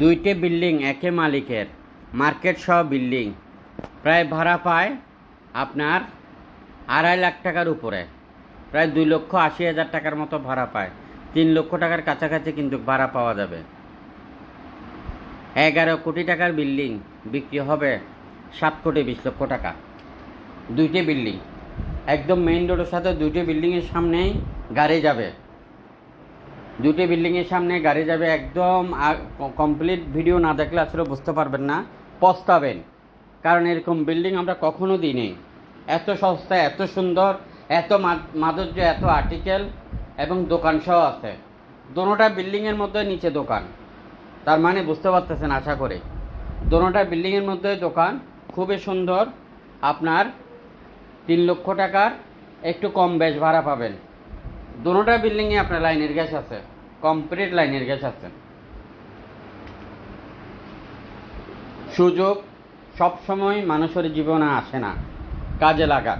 দুইটি বিল্ডিং একে মালিকের, মার্কেট সহ বিল্ডিং। প্রায় ভাড়া পায় আপনার আড়াই লাখ টাকার উপরে। প্রায় দুই লক্ষ আশি হাজার টাকার মতো ভাড়া পায়। তিন লক্ষ টাকার কাছাকাছি কিন্তু ভাড়া পাওয়া যাবে। এগারো কোটি টাকার বিল্ডিং বিক্রি হবে সাত কোটি বিশ লক্ষ টাকা। দুইটি বিল্ডিং। একদম মেইন রোডের সাথে দুইটি বিল্ডিংয়ের সামনেই গাড়ি যাবে। দুটি বিল্ডিংয়ের সামনে গাড়ি যাবে একদম কমপ্লিট ভিডিও না দেখলে আসলে বুঝতে পারবেন না, পস্তাবেন। কারণ এরকম বিল্ডিং আমরা কখনো দিইনি। এত সস্তা, এত সুন্দর, এত মাধুর্য, এত আর্টিকেল এবং দোকান সহ আছে। দোনোটা বিল্ডিংয়ের মধ্যে নিচে দোকান। তার মানে বুঝতে পারতেছেন আশা করে। দোনোটা বিল্ডিংয়ের মধ্যে দোকান খুবই সুন্দর। আপনার তিন লক্ষ টাকার একটু কম বেশ ভাড়া পাবেন। দোনোটা বিল্ডিংয়ে আপনার লাইনের গ্যাস আছে। কমপ্লিট লাইনের গ্যাস আছে। সুযোগ সবসময় মানুষের জীবনে আসে না, কাজে লাগা।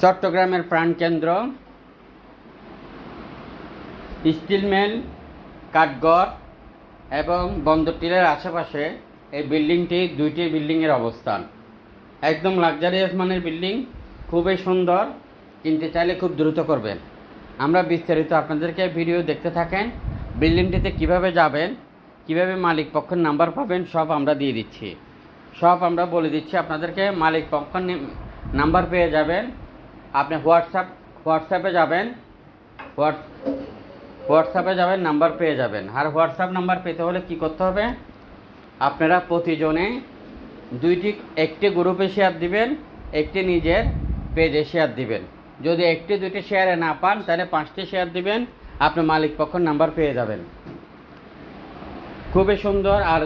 চট্টগ্রামের প্রাণকেন্দ্র, স্টিল মিল, কাঠগড় এবং বন্দরটিলের আশেপাশে এই বিল্ডিংটি দুইটি বিল্ডিংয়ের অবস্থান। একদম লাক্সারিয়াস মানের বিল্ডিং, খুবই সুন্দর, কিনতে চাইলে খুব দ্রুত করবেন। আমরা বিস্তারিত আপনাদেরকে ভিডিও দেখতে থাকেন, বিল্ডিংটিতে কীভাবে যাবেন, কীভাবে মালিক পক্ষের নাম্বার পাবেন, সব আমরা দিয়ে দিচ্ছি। সব আমরা বলে দিচ্ছি, আপনাদেরকে মালিক পক্ষের নাম্বার পেয়ে যাবেন। আপনি হোয়াটসঅ্যাপ, হোয়াটসঅ্যাপে যাবেন, হোয়াটস হোয়াটসঅ্যাপে যাবেন, নাম্বার পেয়ে যাবেন। আর হোয়াটসঅ্যাপ নাম্বার পেতে হলে কি করতে হবে? আপনারা প্রতিজনে দুইটি, একটি গ্রুপে শেয়ার দিবেন, একটি নিজের পেজে শেয়ার দিবেন। যদি একটি, দুটি শেয়ারে না পান, তাহলে পাঁচটি শেয়ার দিবেন, আপনি মালিক পক্ষের নাম্বার পেয়ে যাবেন। খুবই সুন্দর আর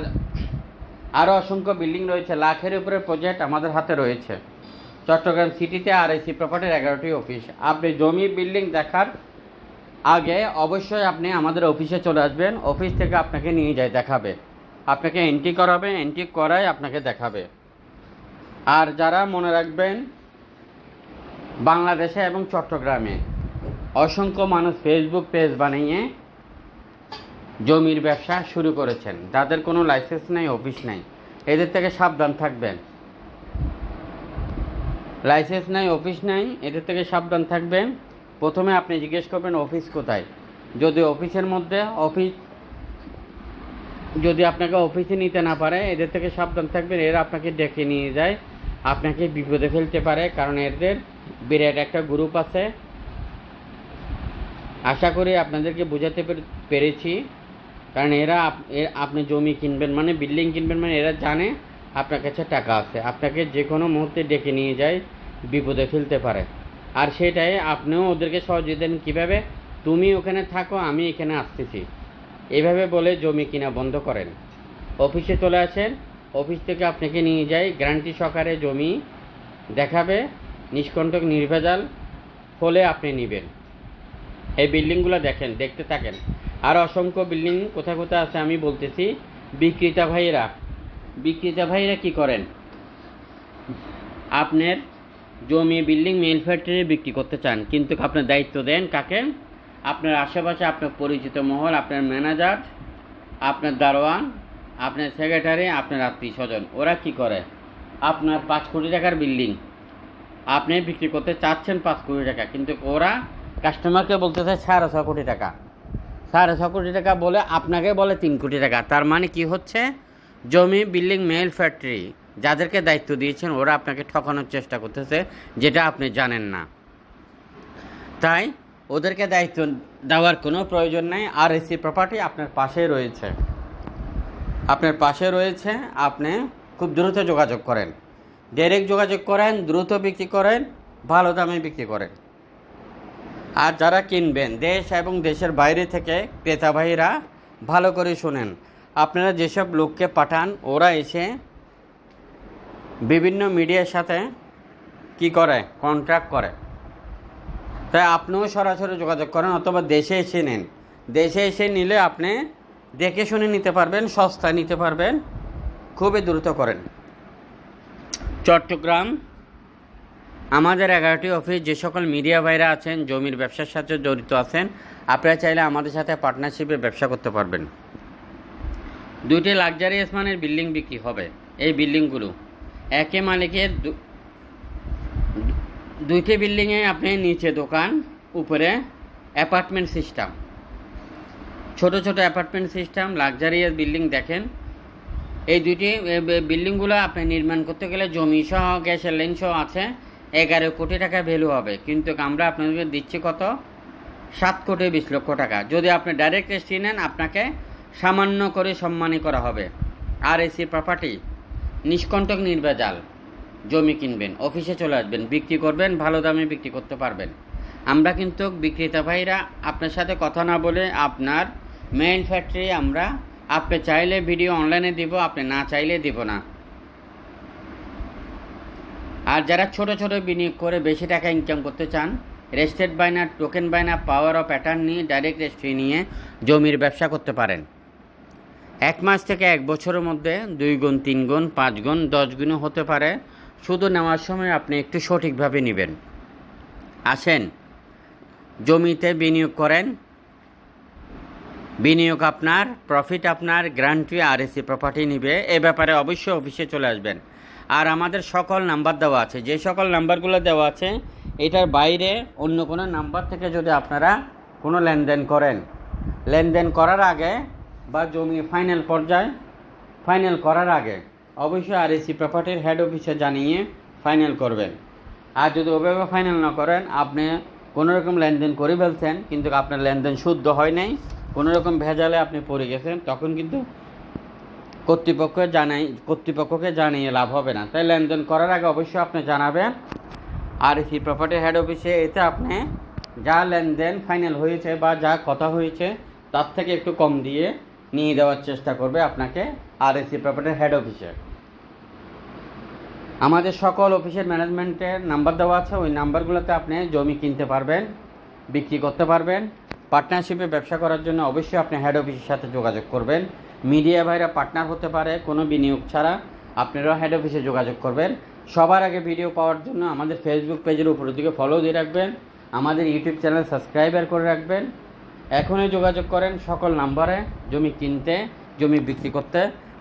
আরও অসংখ্য বিল্ডিং রয়েছে। লাখের উপরে প্রজেক্ট আমাদের হাতে রয়েছে। চট্টগ্রাম সিটিতে আর এসি প্রপার্টির এগারোটি অফিস আপনি জমি বিল্ডিং দেখার আগে অবশ্যই আপনি আমাদের অফিসে চলে আসবেন। অফিস থেকে আপনাকে নিয়ে যায়, দেখাবে। আপনাকে এন্ট্রি করাবে এন্ট্রি করাই আপনাকে দেখাবে। আর যারা মনে রাখবেন বাংলাদেশে এবং চট্টগ্রামে অসংখ্য মানুষ ফেসবুক পেজ বানিয়ে জমির ব্যবসা শুরু করেছেন। যাদের কোনো লাইসেন্স নেই অফিস নেই। এদের থেকে সাবধান থাকবেন। লাইসেন্স নাই অফিস নাই, এদের থেকে সাবধান থাকবেন। প্রথমে আপনি জিজ্ঞেস করবেন অফিস কোথায়? যদি অফিসের মধ্যে অফিস যদি আপনাকে অফিসে নিতে না পারে, এদের থেকে সাবধান থাকবেন। এরা আপনাকে ডেকে নিয়ে যায়। আপনাকে বিপদে ফেলতে পারে, কারণ এদের বিরাট একটা গ্রুপ আছে। আশা করি আপনাদেরকে বোঝাতে পেরেছি। কারণ এরা আপনি জমি কিনবেন মানে বিল্ডিং কিনবেন মানে এরা জানে আপনার কাছে টাকা আছে। আপনাকে যে কোনো মুহূর্তে ডেকে নিয়ে যায়, বিপদে ফেলতে পারে। আর সেটাই আপনিও ওদেরকে সহযোগিতা দেন কীভাবে? তুমি ওখানে থাকো, আমি এখানে আসতেছি। এভাবে বলে জমি কিনা বন্ধ করেন। অফিসে চলে আসেন, অফিস থেকে আপনাকে নিয়ে যায়, গ্যারান্টি সহকারে জমি দেখাবে। নিষ্কণ্টক নির্ভেজাল হলে আপনি নেবেন। এই বিল্ডিংগুলো দেখেন, দেখতে থাকেন। আর অসংখ্য বিল্ডিং কোথায় কোথায় আছে আমি বলতেছি, বিক্রেতা ভাইয়েরা। বিক্রেতা ভাইয়েরা কি করেন? আপনার জমি বিল্ডিং মেল ফ্যাক্টরি বিক্রি করতে চান, কিন্তু আপনার দায়িত্ব দেন কাকে? আপনার আশেপাশে আপনার পরিচিত মহল, আপনার ম্যানেজার, আপনার দারোয়ান, আপনার সেক্রেটারি, আপনার আত্মীয় স্বজন। ওরা কি করে? আপনার পাঁচ কোটি টাকার বিল্ডিং। আপনি বিক্রি করতে চাচ্ছেন পাঁচ কোটি টাকা, কিন্তু ওরা কাস্টমারকে বলতেছে সাড়ে ছ কোটি টাকা। সাড়ে ছ কোটি টাকা বলে আপনাকে বলে তিন কোটি টাকা। তার মানে কি হচ্ছে? জমি বিল্ডিং মেল ফ্যাক্টরি যাদেরকে দায়িত্ব দিয়েছেন, ওরা আপনাকে ঠকানোর চেষ্টা করতেছে, যেটা আপনি জানেন না। তাই ওদেরকে দায়িত্ব দেওয়ার কোনো প্রয়োজন নাই। আর এসি প্রপার্টি আপনার পাশে রয়েছে। আপনার পাশে রয়েছে, আপনি খুব দ্রুত যোগাযোগ করেন। ডাইরেক্ট যোগাযোগ করেন, দ্রুত বিক্রি করেন, ভালো দামে বিক্রি করেন। আর যারা কিনবেন, দেশ এবং দেশের বাইরে থেকে ক্রেতা ভাইরা ভালো করে শোনেন। আপনারা যেসব লোককে পাঠান, ওরা এসে বিভিন্ন মিডিয়ার সাথে কি করে? কন্ট্রাক্ট করে। তাই আপনিও সরাসরি যোগাযোগ করেন অথবা দেশে এসে নেন। দেশে এসে নিলে আপনি দেখে শুনে নিতে পারবেন সস্তা নিতে পারবেন, খুবই দ্রুত করেন। চট্টগ্রাম। আমাদের এগারোটি অফিস, যে সকল মিডিয়া ভাইরা আছেন, জমির ব্যবসার সাথে জড়িত আছেন, আপনারা চাইলে আমাদের সাথে পার্টনারশিপে ব্যবসা করতে পারবেন। দুইটি লাক্সারিয়াস মানের বিল্ডিং বিক্রি হবে। এই বিল্ডিংগুলো একে মালিকের দুইটি বিল্ডিংয়ে আপনি নিচে দোকান, উপরে অ্যাপার্টমেন্ট সিস্টেম ছোট ছোট অ্যাপার্টমেন্ট সিস্টেম লাক্সারিয়াস বিল্ডিং দেখেন। এই দুইটি বিল্ডিংগুলো আপনি নির্মাণ করতে গেলে জমি সহ গ্যাসের লাইন সহ আছে, এগারো কোটি টাকা ভ্যালু হবে। কিন্তু আমরা আপনাদেরকে দিচ্ছি কত? সাত কোটি বিশ লক্ষ টাকা। যদি আপনি ডাইরেক্ট এসটি নেন, আপনাকে সামান্য করে সম্মানী করা হবে। আর এসি প্রপার্টি নিষ্কণ্টক নির্ভেজাল, জমি কিনবেন, অফিসে চলে আসবেন, বিক্রি করবেন, ভালো দামে বিক্রি করতে পারবেন। আমরা কিন্তু বিক্রেতা ভাইরা আপনার সাথে কথা না বলে আপনার মেইন ফ্যাক্টরি আমরা আপনি চাইলে ভিডিও অনলাইনে দিব, আপনি না চাইলে দিব না। আর যারা ছোট ছোট বিনিয়োগ করে বেশি টাকা ইনকাম করতে চান রেস্টেড বাইনা টোকেন বাইনা পাওয়ার অফ প্যাটার্ন নিয়ে ডাইরেক্ট রেজিস্ট্রি নিয়ে জমির ব্যবসা করতে পারেন। এক মাস থেকে এক বছরের মধ্যে দুই গুণ, তিন গুণ, পাঁচ গুণ, দশ গুণও হতে পারে। শুধু নেওয়ার সময় আপনি একটু সঠিকভাবে নেবেন। আসেন, জমিতে বিনিয়োগ করেন। বিনিয়োগ আপনার প্রফিট আপনার গ্রান্টি আর এসি প্রপার্টি নিবে, এ ব্যাপারে অবশ্যই অফিসে চলে আসবেন। আর আমাদের সকল নাম্বার দেওয়া আছে। যে সকল নাম্বারগুলো দেওয়া আছে, এটার বাইরে অন্য কোনো নাম্বার থেকে যদি আপনারা কোনো লেনদেন করেন। লেনদেন করার আগে বা জমি ফাইনাল পর্যায়ে ফাইনাল করার আগে অবশ্যই আর এসি প্রপার্টির হেড অফিসে জানিয়ে ফাইনাল করবেন। আর যদি ওভাবে ফাইনাল না করেন, আপনি কোনো রকম লেনদেন করে ফেলছেন, কিন্তু আপনার লেনদেন শুদ্ধ হয় নাই কোনো রকম ভেজালে আপনি পড়ে গেছেন, তখন কিন্তু কর্তৃপক্ষ জানাই কর্তৃপক্ষকে জানিয়ে লাভ হবে না। তাই লেনদেন করার আগে অবশ্যই আপনি জানাবেন। আর সি প্রপার্টি হেড অফিসে এতে আপনি যা লেনদেন ফাইনাল হয়েছে বা যা কথা হয়েছে, তার থেকে একটু কম দিয়ে নিয়ে দেওয়ার চেষ্টা করবে আপনাকে আর এসি প্রপার্টির হেড অফিসে। আমাদের সকল অফিসের ম্যানেজমেন্টের নাম্বার দেওয়া আছে। ওই নাম্বারগুলোতে আপনি জমি কিনতে পারবেন, বিক্রি করতে পারবেন। পার্টনারশিপে ব্যবসা করার জন্য অবশ্যই আপনি হেড অফিসের সাথে যোগাযোগ করবেন। মিডিয়া ভাইরা পার্টনার হতে পারে, কোনো বিনিয়োগ ছাড়া আপনারাও হেড অফিসে যোগাযোগ করবেন। সবার আগে ভিডিও পাওয়ার জন্য আমাদের ফেসবুক পেজের উপরের দিকে ফলো দিয়ে রাখবেন। আমাদের ইউটিউব চ্যানেল সাবস্ক্রাইবার করে রাখবেন। এখনই যোগাযোগ করেন সকল নাম্বারে জমি কিনতে, জমি বিক্রি করতে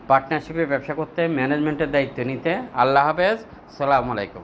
পার্টনারশিপে ব্যবসা করতে ম্যানেজমেন্টের দায়িত্ব নিতে। আল্লাহ হাফেজ। সালামু আলাইকুম।